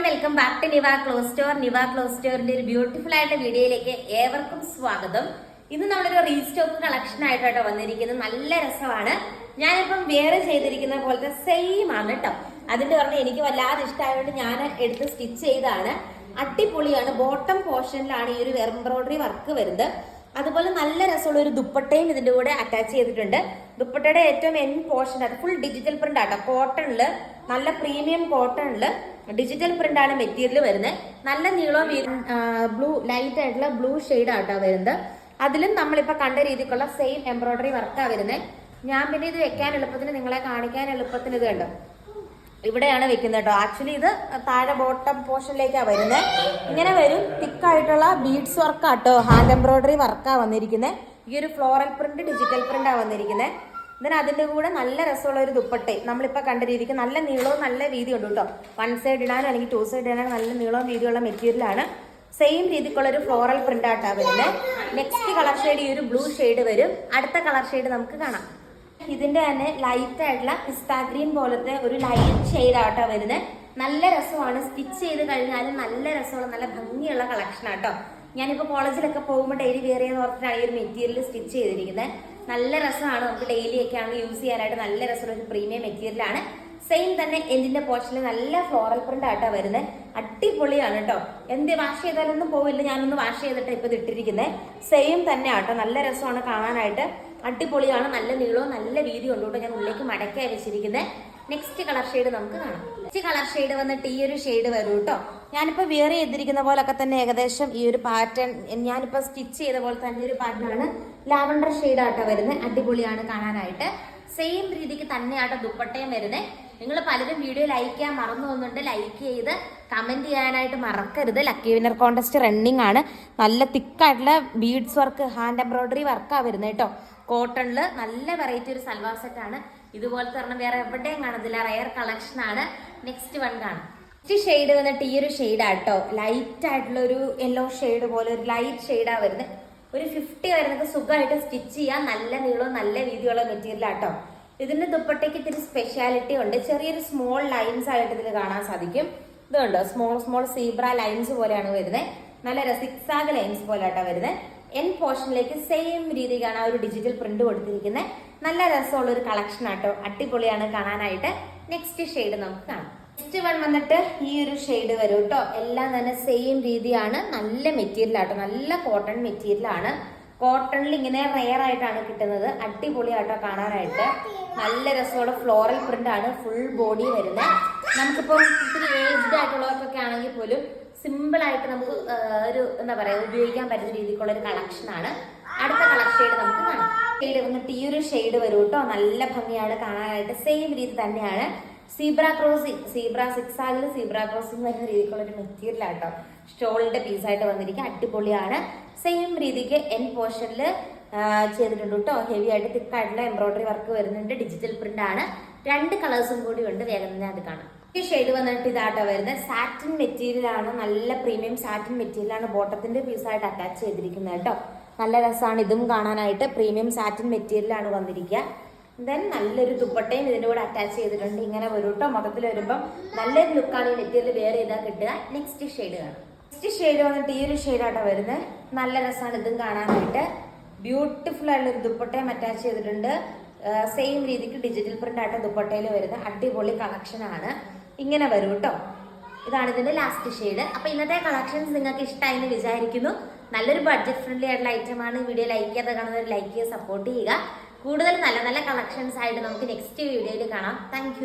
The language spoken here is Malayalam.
Welcome back to Niva clothes store Niva clothes സ്റ്റോറിന്റെ ഒരു ബ്യൂട്ടിഫുൾ ആയിട്ട് വീഡിയോയിലേക്ക് ഏവർക്കും സ്വാഗതം. ഇന്ന് നമ്മളൊരു റീസ്റ്റോക്ക് കളക്ഷൻ ആയിട്ടോ വന്നിരിക്കുന്നത്. നല്ല രസമാണ്. ഞാനിപ്പം വേറെ ചെയ്തിരിക്കുന്ന പോലത്തെ സെയിം ആണ് കേട്ടോ അതിന്റെ പറഞ്ഞ് എനിക്ക് വല്ലാതെ ഇഷ്ടമായതുകൊണ്ട് ഞാൻ എടുത്ത് സ്റ്റിച്ച് ചെയ്താണ് അടിപൊളിയാണ്. ബോട്ടം പോർഷനിലാണ് ഈ ഒരു എംബ്രോയിഡറി വർക്ക് വരുന്നത്. അതുപോലെ നല്ല രസമുള്ള ഒരു ദുപ്പട്ടയും ഇതിന്റെ കൂടെ അറ്റാച്ച് ചെയ്തിട്ടുണ്ട്. ദുപ്പട്ടയുടെ ഏറ്റവും എൻ പോർഷൻ അത് ഫുൾ ഡിജിറ്റൽ പ്രിന്റ് ആട്ടോ. കോട്ടണിൽ നല്ല പ്രീമിയം കോട്ടണിൽ ഡിജിറ്റൽ പ്രിന്റ് ആണ് മെറ്റീരിയൽ വരുന്നത്. നല്ല നീളവും ബ്ലൂ ലൈറ്റ് ആയിട്ടുള്ള ബ്ലൂ ഷെയ്ഡ് ആട്ടോ വരുന്നത്. അതിലും നമ്മളിപ്പോ കണ്ട രീതിക്കുള്ള സെയിം എംബ്രോയിഡറി വർക്കാണ് വരുന്നത്. ഞാൻ പിന്നെ ഇത് വെക്കാൻ എളുപ്പത്തിന് നിങ്ങളെ കാണിക്കാൻ എളുപ്പത്തിന് ഇത് കണ്ടോ? ഇവിടെയാണ് വെക്കുന്നത് കേട്ടോ. ആക്ച്വലി ഇത് താഴെ ബോട്ടം പോർഷനിലേക്കാണ് വരുന്നത്. ഇങ്ങനെ വരും. തിക്കായിട്ടുള്ള ബീഡ്സ് വർക്കാട്ടോ ഹാൻഡ് എംബ്രോയിഡറി വർക്കാണ് വന്നിരിക്കുന്നത്. ഈ ഒരു ഫ്ലോറൽ പ്രിന്റ് ഡിജിറ്റൽ പ്രിന്റാണ് വന്നിരിക്കുന്നത് ഇതിന് അതിന്റെ കൂടെ നല്ല രസമുള്ള ഒരു ദുപ്പട്ടെ നമ്മളിപ്പോൾ കണ്ട രീതിക്ക് നല്ല നീളവും നല്ല വീതി ഉണ്ട് കേട്ടോ. വൺ സൈഡ് ഇടാനും അല്ലെങ്കിൽ ടു സൈഡ് ഇടാനും നല്ല നീളവും വീതിയുള്ള മെറ്റീരിയലാണ് സെയിം രീതിക്കുള്ള ഒരു ഫ്ലോറൽ പ്രിന്റ് ആയിട്ടാണ് വരുന്നത് നെക്സ്റ്റ് കളർ ഷെയ്ഡ് ഈ ഒരു ബ്ലൂ ഷെയ്ഡ് വരും. അടുത്ത കളർ ഷെയ്ഡ് നമുക്ക് കാണാം. ഇതിന്റെ തന്നെ ലൈറ്റ് ആയിട്ടുള്ള പിസ്താ ഗ്രീൻ പോലത്തെ ഒരു ലൈറ്റ് ഷെയ്ഡ് ആട്ടോ വരുന്നത് നല്ല രസമാണ്. സ്റ്റിച്ച് ചെയ്ത് കഴിഞ്ഞാൽ നല്ല രസമുള്ള നല്ല ഭംഗിയുള്ള കളക്ഷൻ ആട്ടോ. ഞാനിപ്പോൾ കോളേജിലൊക്കെ പോകുമ്പോൾ ഡെയിലി വെയർ ചെയ്യുന്ന ഓർത്തിട്ടാണ് ഈ ഒരു മെറ്റീരിയൽ സ്റ്റിച്ച് ചെയ്തിരിക്കുന്നത് നല്ല രസമാണ് നമുക്ക് ഡെയിലി ഒക്കെ ആണെങ്കിൽ യൂസ് ചെയ്യാനായിട്ട് നല്ല രസമുള്ള ഒരു പ്രീമിയം മെറ്റീരിയലാണ് സെയിം തന്നെ എന്തിന്റെ പോർഷനിൽ നല്ല ഫ്ലോറൽ പ്രിന്റ് ആട്ടാ വരുന്നത് അടിപൊളിയാണ് കേട്ടോ എന്ത് വാഷ് ചെയ്താലൊന്നും പോവില്ല. ഞാനൊന്ന് വാഷ് ചെയ്തിട്ട് ഇപ്പൊ ഇട്ടിരിക്കുന്നത് സെയിം തന്നെ ആട്ടോ. നല്ല രസമാണ് കാണാനായിട്ട്. അടിപൊളിയാണ്. നല്ല നീളവും നല്ല വീതി ഉണ്ട് കേട്ടോ ഞാൻ ഉള്ളിലേക്ക് മടക്കായി വെച്ചിരിക്കുന്നത് നെക്സ്റ്റ് കളർ ഷെയ്ഡ് നമുക്ക് കാണാം. നെക്സ്റ്റ് കളർ ഷെയ്ഡ് വന്നിട്ട് ഈ ഒരു ഷെയ്ഡ് വരും കേട്ടോ ഞാനിപ്പോൾ വിയർ ചെയ്തിരിക്കുന്ന പോലൊക്കെ തന്നെ ഏകദേശം ഈ ഒരു പാറ്റേൺ ഞാനിപ്പോൾ സ്റ്റിച്ച് ചെയ്ത പോലെ തന്നെ ഒരു പാറ്റേണാണ് ലാവണ്ടർ ഷെയ്ഡ് ആട്ടോ വരുന്നത് അടിപൊളിയാണ് കാണാനായിട്ട്. സെയിം രീതിക്ക് തന്നെയാട്ടോ ദുപ്പട്ടയും വരുന്നത് നിങ്ങൾ പലരും വീഡിയോ ലൈക്ക് ചെയ്യാൻ മറന്നു പോകുന്നുണ്ട്. ലൈക്ക് ചെയ്ത് കമന്റ് ചെയ്യാനായിട്ട് മറക്കരുത്. ലക്കി വിന്നർ കോൺടെസ്റ്റ് റണ്ണിങ് ആണ്. നല്ല തിക്കായിട്ടുള്ള ബീഡ്സ് വർക്ക് ഹാൻഡ് എംബ്രോയിഡറി വർക്കാണ് വരുന്നത് കേട്ടോ കോട്ടണിൽ നല്ല വെറൈറ്റി ഒരു സൽവാർ ആണ്. ഇതുപോലത്തെ ഒരെണ്ണം വേറെ എവിടെയും കാണത്തില്ല റയർ കളക്ഷൻ ആണ്. നെക്സ്റ്റ് വൺ കാണാം. നെക്സ്റ്റ് ഷെയ്ഡ് വന്നിട്ട് ഈ ഒരു ഷെയ്ഡ് കേട്ടോ ലൈറ്റ് ആയിട്ടുള്ള ഒരു യെല്ലോ ഷെയ്ഡ് പോലെ ഒരു ലൈറ്റ് ഷെയ്ഡാ വരുന്നത്. ഒരു ഫിഫ്റ്റി വരുന്നത് സുഖമായിട്ട് സ്റ്റിച്ച് ചെയ്യാൻ നല്ല നീളവും നല്ല വീതിയുള്ള മെറ്റീരിയൽ ആട്ടോ ഇതിന്റെ ദുപ്പട്ടയ്ക്ക് ഇത്തിരി സ്പെഷ്യാലിറ്റി ഉണ്ട്. ചെറിയൊരു സ്മോൾ ലൈൻസ് ആയിട്ട് ഇതിൽ കാണാൻ സാധിക്കും. ഇതുണ്ട്? സ്മോൾ സ്മോൾ സീബ്ര ലൈൻസ് പോലെയാണ് വരുന്നത്. നല്ല സിക്സാഗ് ലൈൻസ് പോലെ ആട്ടോ വരുന്നത്. എൻ പോർഷനിലേക്ക് സെയിം രീതിക്കാണ് ആ ഒരു ഡിജിറ്റൽ പ്രിന്റ് കൊടുത്തിരിക്കുന്നത് നല്ല രസമുള്ള ഒരു കളക്ഷൻ ആട്ടോ. അടിപൊളിയാണ് കാണാനായിട്ട്. നെക്സ്റ്റ് ഷെയ്ഡ് നമുക്ക് കാണാം. നെക്സ്റ്റ് വൺ വന്നിട്ട് ഈ ഒരു ഷെയ്ഡ് വരും കേട്ടോ എല്ലാം തന്നെ സെയിം രീതിയാണ്. നല്ല മെറ്റീരിയൽ ആട്ടോ. നല്ല കോട്ടൺ മെറ്റീരിയൽ ആണ്. കോട്ടണിൽ ഇങ്ങനെ റെയർ ആയിട്ടാണ് കിട്ടുന്നത്. അടിപൊളിയാട്ടോ കാണാനായിട്ട്. നല്ല രസമുള്ള ഫ്ലോറൽ പ്രിന്റ് ആണ്. ഫുൾ ബോഡി വരുന്നത് നമുക്കിപ്പം ഇത്തിരി ഏജ്ഡ് ആയിട്ടുള്ളവർക്കൊക്കെ ആണെങ്കിൽ പോലും സിമ്പിൾ ആയിട്ട് നമുക്ക് ഒരു എന്താ പറയാ ഉപയോഗിക്കാൻ പറ്റുന്ന രീതിക്കുള്ള ഒരു കളക്ഷൻ ആണ്. അടുത്ത കളക്ഷൻ ഷെയ്ഡ് നമുക്ക് കാണാം. വന്നിട്ട് ഈ ഒരു ഷെയ്ഡ് വരും കേട്ടോ നല്ല ഭംഗിയാണ് കാണാനായിട്ട് സെയിം രീതി തന്നെയാണ്. സീബ്ര ക്രോസിംഗ് സീബ്ര സിക്സ് ആകിൽ സീബ്ര ക്രോസിംഗ് വരുന്ന രീതിക്കുള്ള ഒരു മെറ്റീരിയൽ ആട്ടോ സ്റ്റോളിന്റെ പീസായിട്ട് വന്നിരിക്കുക. അടിപൊളിയാണ്. സെയിം രീതിക്ക് എൻ പോർഷനിൽ ചെയ്തിട്ടുണ്ട് കേട്ടോ ഹെവി ആയിട്ട് തിക്കായിട്ടുള്ള എംബ്രോയിഡറി വർക്ക് വരുന്നുണ്ട്. ഡിജിറ്റൽ പ്രിന്റ് ആണ്. രണ്ട് കളേഴ്സും കൂടി ഉണ്ട്. വേഗം തന്നെ അത് കാണാം. ഈ ഷെയ്ഡ് വന്നിട്ട് ഇതാട്ടോ വരുന്നത്. സാറ്റിൻ മെറ്റീരിയൽ ആണ്. നല്ല പ്രീമിയം സാറ്റിൻ മെറ്റീരിയൽ ആണ് ബോട്ടത്തിന്റെ പീസായിട്ട് അറ്റാച്ച് ചെയ്തിരിക്കുന്നത് കേട്ടോ. നല്ല രസമാണ്. ഇതും കാണാനായിട്ട് പ്രീമിയം സാറ്റിൻ മെറ്റീരിയൽ ആണ് വന്നിരിക്കുക. ദെൻ നല്ലൊരു ദുപ്പട്ടയും ഇതിന്റെ കൂടെ അറ്റാച്ച് ചെയ്തിട്ടുണ്ട്. ഇങ്ങനെ വരും കേട്ടോ. മൊത്തത്തിൽ വരുമ്പം നല്ലൊരു ലുക്കാണ് ഈ മെറ്റീരിയൽ വേറെ ചെയ്താൽ കിട്ടുക. നെക്സ്റ്റ് ഷെയ്ഡ് കാണാം. നെക്സ്റ്റ് ഷെയ്ഡ് വന്നിട്ട് ഈ ഒരു ഷെയ്ഡാട്ടോ വരുന്നത്. നല്ല രസമാണ് ഇതും കാണാനായിട്ട്. ബ്യൂട്ടിഫുൾ ആയിട്ടുള്ള ദുപ്പട്ടയും അറ്റാച്ച് ചെയ്തിട്ടുണ്ട്. സെയിം രീതിക്ക് ഡിജിറ്റൽ പ്രിന്റ് ആയിട്ട് ദുപ്പട്ടയിൽ വരുന്ന അടിപൊളി കളക്ഷൻ ആണ്. ഇങ്ങനെ വരും കേട്ടോ ഇതാണ് ഇതിന്റെ ലാസ്റ്റ് ഷെയ്ഡ് അപ്പൊ ഇന്നത്തെ കളക്ഷൻസ് നിങ്ങൾക്ക് ഇഷ്ടമായി എന്ന് വിചാരിക്കുന്നു. നല്ലൊരു ബഡ്ജറ്റ് ഫ്രണ്ട്ലി ആയിട്ടുള്ള ഐറ്റം ആണ്. വീഡിയോ ലൈക്ക് ചെയ്യാതെ കാണുന്നവർ ലൈക്ക് ചെയ്യുക സപ്പോർട്ട് ചെയ്യുക. കൂടുതൽ നല്ല നല്ല കളക്ഷൻസ് ആയിട്ട് നമുക്ക് നെക്സ്റ്റ് വീഡിയോയിൽ കാണാം. താങ്ക്